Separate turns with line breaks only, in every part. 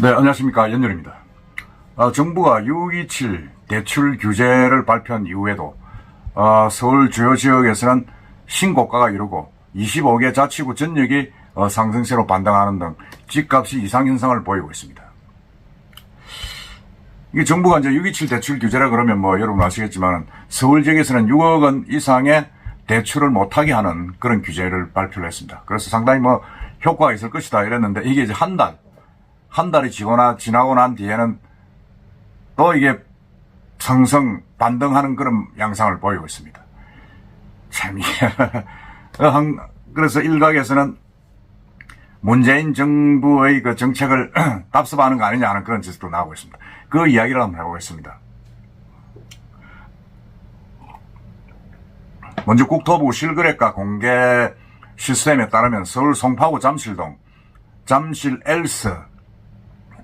네, 안녕하십니까. 연열입니다. 아, 정부가 627 대출 규제를 발표한 이후에도 아, 서울 주요 지역에서는 신고가가 이루고 25개 자치구 전역이 어, 상승세로 반등하는 등 집값이 이상 현상을 보이고 있습니다. 이 정부가 이제 627 대출 규제라 그러면 뭐 여러분 아시겠지만 서울 지역에서는 6억 원 이상의 대출을 못하게 하는 그런 규제를 발표를 했습니다. 그래서 상당히 뭐 효과가 있을 것이다 이랬는데 이게 이제 한 달, 한 달이 지거나 지나고 난 뒤에는 또 이게 상승 반등하는 그런 양상을 보이고 있습니다. 참 한- 그래서 일각에서는 문재인 정부의 그 정책을 답습하는 거 아니냐 하는 그런 지적도 나오고 있습니다. 그 이야기를 한번 해보겠습니다. 먼저 국토부 실거래가 공개 시스템에 따르면 서울 송파구 잠실동 잠실 엘스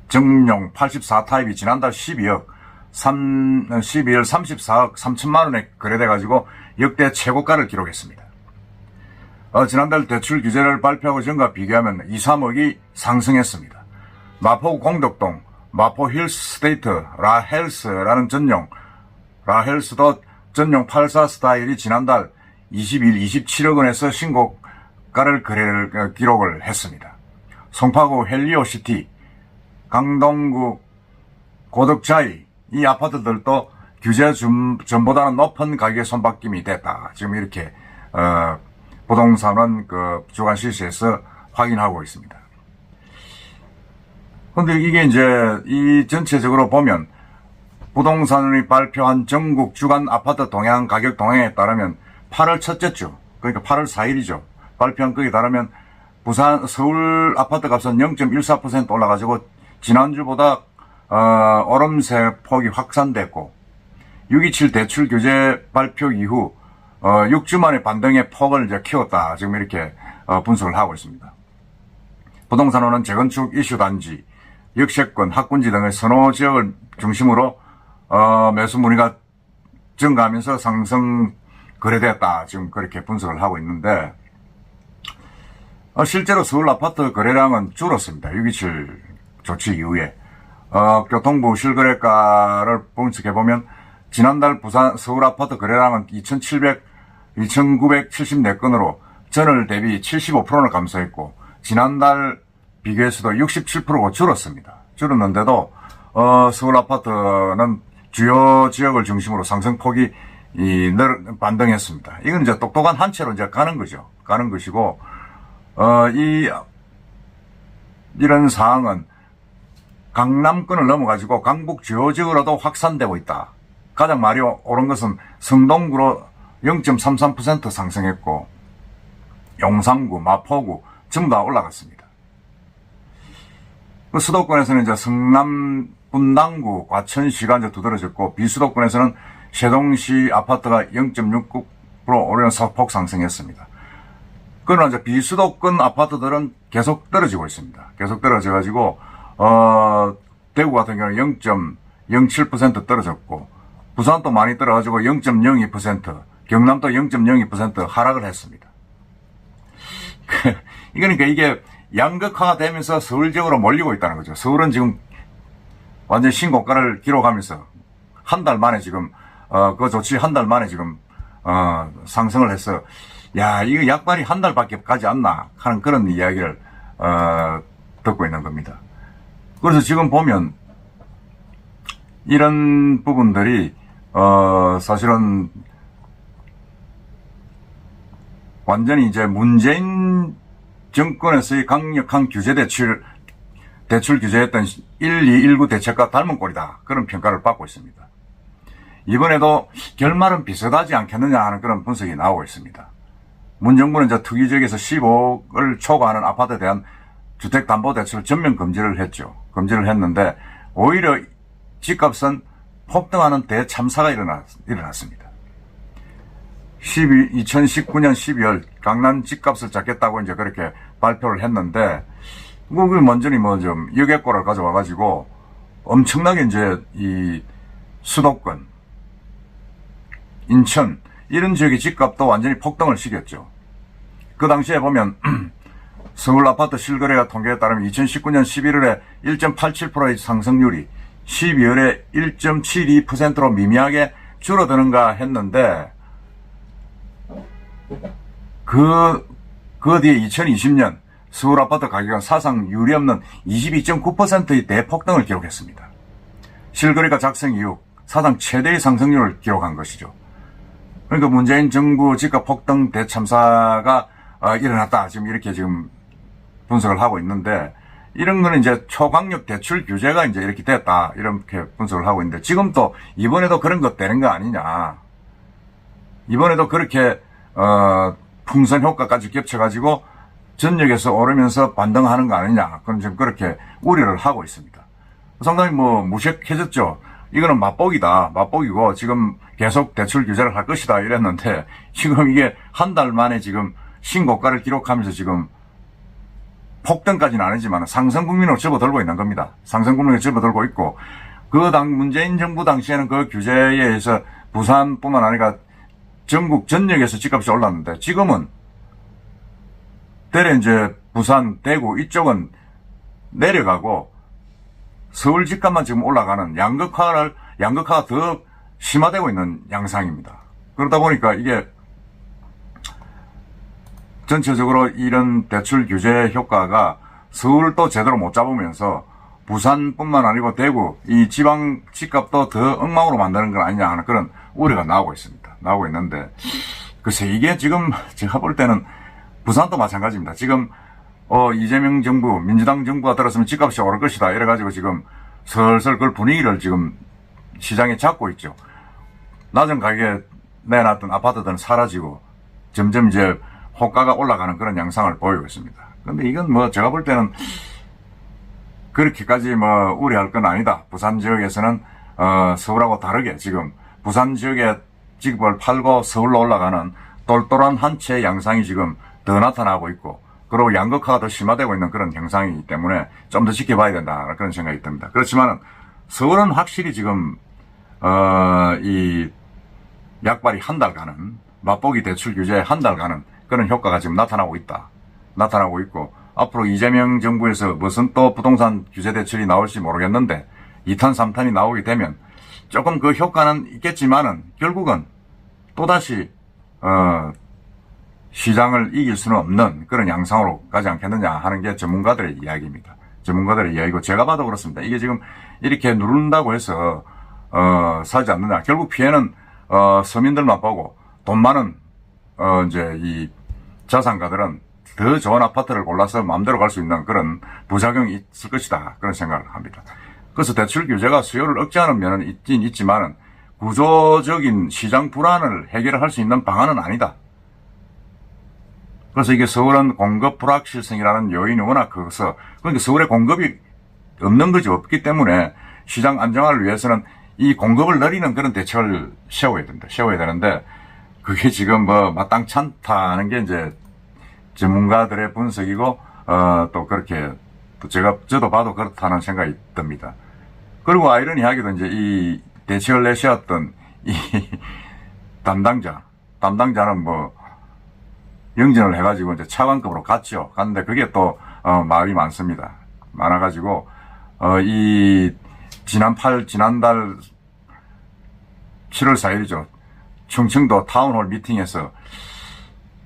정용 84타입이 지난달 12억 3, 12월 34억 3천만 원에 거래돼 가지고 역대 최고가를 기록했습니다. 어, 지난달 대출 규제를 발표하고 전과 비교하면 2, 3억이 상승했습니다. 마포구 공덕동 마포 힐스 스테이트 라헬스라는 전용 라헬스도 전용 84 스타일이 지난달 20일 27억 원에서 신고가를 거래를 어, 기록을 했습니다. 송파구 헬리오시티 강동구 고덕자이 이 아파트들도 규제 준- 전보다는 높은 가격에 손바뀜이 됐다. 지금 이렇게 어, 부동산은 그 주간 실시에서 확인하고 있습니다. 근데 이게 이제 이 전체적으로 보면 부동산이 발표한 전국 주간 아파트 동향 가격 동향에 따르면 8월 첫째 주 그러니까 8월 4일이죠. 발표한 거에 따르면 부산 서울 아파트 값은 0.14% 올라가지고 지난주보다 어, 오름세 폭이 확산됐고 627 대출 규제 발표 이후 어, 6주 만에 반등의 폭을 이제 키웠다. 지금 이렇게 어, 분석을 하고 있습니다. 부동산원은 재건축 이슈 단지, 역세권, 학군지 등의 선호 지역을 중심으로 어, 매수 문의가 증가하면서 상승 거래됐다. 지금 그렇게 분석을 하고 있는데 어, 실제로 서울 아파트 거래량은 줄었습니다. 627 조치 이후에 어, 교통부 실거래가를 분석해 보면 지난달 부산 서울 아파트 거래량은 2,700 2,974건으로 전월 대비 75%를 감소했고 지난달 비교해서도 67%가 줄었습니다. 줄었는데도 어, 서울 아파트는 주요 지역을 중심으로 상승폭이 이 늘 반등했습니다. 이건 이제 똑똑한 한 채로 이제 가는 거죠. 가는 것이고 어, 이 이런 사항은 강남권을 넘어가지고 강북 주요 지역으로도 확산되고 있다. 가장 말이 옳은 것은 성동구로 0.33% 상승했고 용산구, 마포구 전부 다 올라갔습니다. 그 수도권에서는 이제 성남, 분당구, 과천시가 이제 두드러졌고 비수도권에서는 세동시 아파트가 0.69% 오르는 소폭 상승했습니다. 그러나 이제 비수도권 아파트들은 계속 떨어지고 있습니다. 계속 떨어져가지고 어 대구 같은 경우는 0.07% 떨어졌고 부산도 많이 떨어가지고 0.02%, 경남도 0.02% 하락을 했습니다. 그러니까 이게 양극화가 되면서 서울 지역으로 몰리고 있다는 거죠. 서울은 지금 완전 신고가를 기록하면서 한 달 만에 지금 어, 그 조치 한 달 만에 지금 어, 상승을 해서 야 이거 약발이 한 달밖에 가지 않나 하는 그런 이야기를 어, 듣고 있는 겁니다. 그래서 지금 보면 이런 부분들이 어, 사실은 완전히 이제 문재인 정권에서의 강력한 규제 대출 대출 규제했던 1, 2, 19 대책과 닮은 꼴이다. 그런 평가를 받고 있습니다. 이번에도 결말은 비슷하지 않겠느냐 하는 그런 분석이 나오고 있습니다. 문 정부는 이제 투기 지역에서 15억을 초과하는 아파트에 대한 주택담보대출을 전면 금지를 했죠. 금지를 했는데 오히려 집값은 폭등하는 대참사가 일어났, 일어났습니다. 12, 2019년 12월 강남 집값을 잡겠다고 이제 그렇게 발표를 했는데 그걸 완전히 뭐 좀 여객고를 가져와 가지고 엄청나게 이제 이 수도권 인천 이런 지역의 집값도 완전히 폭등을 시켰죠. 그 당시에 보면 서울 아파트 실거래가 통계에 따르면 2019년 11월에 1.87%의 상승률이 12월에 1.72%로 미미하게 줄어드는가 했는데 그, 그 뒤에 2020년 서울 아파트 가격은 사상 유례없는 22.9%의 대폭등을 기록했습니다. 실거래가 작성 이후 사상 최대의 상승률을 기록한 것이죠. 그러니까 문재인 정부 집값 폭등 대참사가 어, 일어났다. 지금 이렇게 지금 분석을 하고 있는데 이런 거는 이제 초강력 대출 규제가 이제 이렇게 됐다. 이렇게 분석을 하고 있는데 지금 또 이번에도 그런 것 되는 거 아니냐. 이번에도 그렇게 어, 풍선 효과까지 겹쳐가지고 전역에서 오르면서 반등하는 거 아니냐. 그럼 지금 그렇게 우려를 하고 있습니다. 상당히 뭐 무색해졌죠. 이거는 맛보기다. 맛보기고 지금 계속 대출 규제를 할 것이다. 이랬는데 지금 이게 한 달 만에 지금 신고가를 기록하면서 지금 폭등까지는 아니지만 상승 국민으로 접어들고 있는 겁니다. 상승 국민으로 접어들고 있고 그 당 문재인 정부 당시에는 그 규제에 의해서 부산뿐만 아니라 전국 전역에서 집값이 올랐는데 지금은 대래 이제 부산, 대구 이쪽은 내려가고 서울 집값만 지금 올라가는 양극화를 양극화가 더 심화되고 있는 양상입니다. 그러다 보니까 이게 전체적으로 이런 대출 규제 효과가 서울도 제대로 못 잡으면서 부산뿐만 아니고 대구 이 지방 집값도 더 엉망으로 만드는 건 아니냐 하는 그런 우려가 나오고 있습니다. 나오고 있는데 글쎄 이게 지금 제가 볼 때는 부산도 마찬가지입니다. 지금 어 이재명 정부 민주당 정부가 들었으면 집값이 오를 것이다 이래 가지고 지금 슬슬 그 분위기를 지금 시장에 잡고 있죠. 낮은 가격에 내놨던 아파트들은 사라지고 점점 이제 호가가 올라가는 그런 양상을 보이고 있습니다. 근데 이건 뭐 제가 볼 때는 그렇게까지 뭐 우려할 건 아니다. 부산 지역에서는 어 서울하고 다르게 지금 부산 지역에 집을 팔고 서울로 올라가는 똘똘한 한 채 양상이 지금 더 나타나고 있고 그리고 양극화가 더 심화되고 있는 그런 형상이기 때문에 좀 더 지켜봐야 된다 그런 생각이 듭니다. 그렇지만은 서울은 확실히 지금 어 이 약발이 한 달간은 맛보기 대출 규제 한 달간은 그런 효과가 지금 나타나고 있다. 나타나고 있고 앞으로 이재명 정부에서 무슨 또 부동산 규제 대출이 나올지 모르겠는데 2탄 3탄이 나오게 되면 조금 그 효과는 있겠지만은 결국은 또다시 어 시장을 이길 수는 없는 그런 양상으로 가지 않겠느냐 하는 게 전문가들의 이야기입니다. 전문가들의 이야기고 제가 봐도 그렇습니다. 이게 지금 이렇게 누른다고 해서 어 사지 않느냐. 결국 피해는 어 서민들만 보고 돈 많은 어 이제 이 자산가들은 더 좋은 아파트를 골라서 마음대로 갈 수 있는 그런 부작용이 있을 것이다. 그런 생각을 합니다. 그래서 대출 규제가 수요를 억제하는 면은 있긴 있지만은 구조적인 시장 불안을 해결할 수 있는 방안은 아니다. 그래서 이게 서울은 공급 불확실성이라는 요인이 워낙 커서 그러니까 서울에 공급이 없는 것이 없기 때문에 시장 안정화를 위해서는 이 공급을 늘리는 그런 대책을 세워야 된다. 세워야 되는데 그게 지금 뭐 마땅찮다는 게 이제 전문가들의 분석이고 어, 또 그렇게 또 제가 저도 봐도 그렇다는 생각이 듭니다. 그리고 아이러니하게도 이제 이 대책을 내세웠던 이 담당자 담당자는 뭐 영전을 해가지고 이제 차관급으로 갔죠. 갔는데 그게 또 어, 말이 많습니다. 많아가지고 어, 이 지난 8 지난달 7월 4일이죠. 충청도 타운홀 미팅에서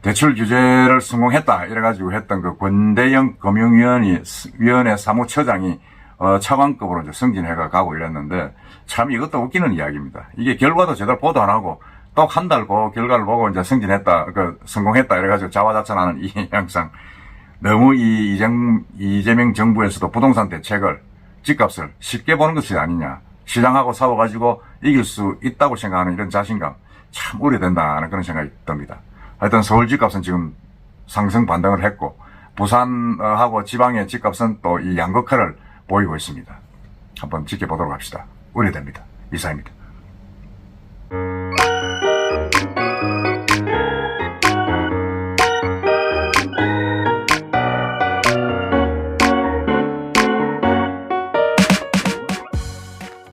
대출 규제를 성공했다 이래가지고 했던 그 권대영 금융위원회 위원회 사무처장이 어, 차관급으로 이제 승진해가 가고 이랬는데 참 이것도 웃기는 이야기입니다. 이게 결과도 제대로 보도 안 하고 또 한달그 결과를 보고 이제 승진했다, 그 성공했다 이래가지고 자화자찬하는 이 양상 너무 이 이정, 이재명 정부에서도 부동산 대책을 집값을 쉽게 보는 것이 아니냐. 시장하고 싸워가지고 이길 수 있다고 생각하는 이런 자신감 참 우려된다는 그런 생각이 듭니다. 하여튼 서울 집값은 지금 상승 반등을 했고 부산하고 지방의 집값은 또 이 양극화를 보이고 있습니다. 한번 지켜보도록 합시다. 우려됩니다. 이사입니다.